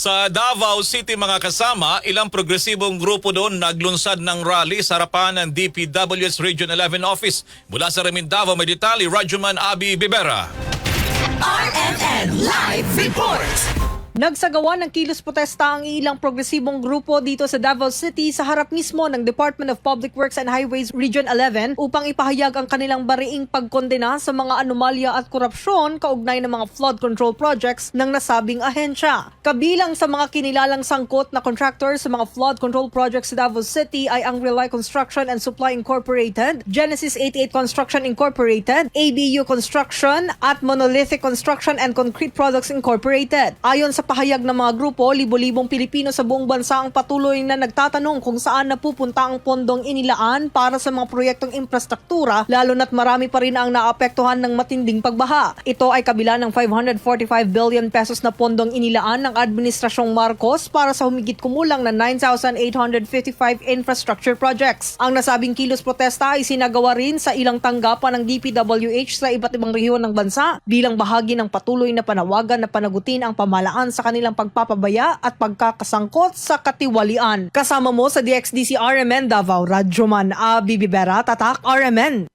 Sa Davao City mga kasama, ilang progresibong grupo doon naglunsad ng rally sa harapan ng DPWS Region 11 Office. Mula sa Remin Davao, may detalye, Rajuman Abi Bibera. RMN Live Report! Nagsagawa ng kilos protesta ang ilang progresibong grupo dito sa Davao City sa harap mismo ng Department of Public Works and Highways Region 11 upang ipahayag ang kanilang bariing pagkondena sa mga anomalya at korupsyon kaugnay ng mga flood control projects ng nasabing ahensya. Kabilang sa mga kinilalang sangkot na contractor sa mga flood control projects sa Davao City ay ang Rely Construction and Supply Incorporated, Genesis 88 Construction Incorporated, ABU Construction at Monolithic Construction and Concrete Products Incorporated. Ayon sa pahayag ng mga grupo, libo-libong Pilipino sa buong bansa ang patuloy na nagtatanong kung saan napupunta ang pondong inilaan para sa mga proyektong infrastruktura, lalo na't marami pa rin ang naapektuhan ng matinding pagbaha. Ito ay kabila ng 545 billion pesos na pondong inilaan ng Administrasyong Marcos para sa humigit kumulang na 9,855 infrastructure projects. Ang nasabing kilos protesta ay sinagawa rin sa ilang tanggapan ng DPWH sa iba't ibang rehiyon ng bansa bilang bahagi ng patuloy na panawagan na panagutin ang pamalaan sa kanilang pagpapabaya at pagkakasangkot sa katiwalian. Kasama mo sa DXDC RMN Davao, Radyoman Abibibera, Tatak RMN.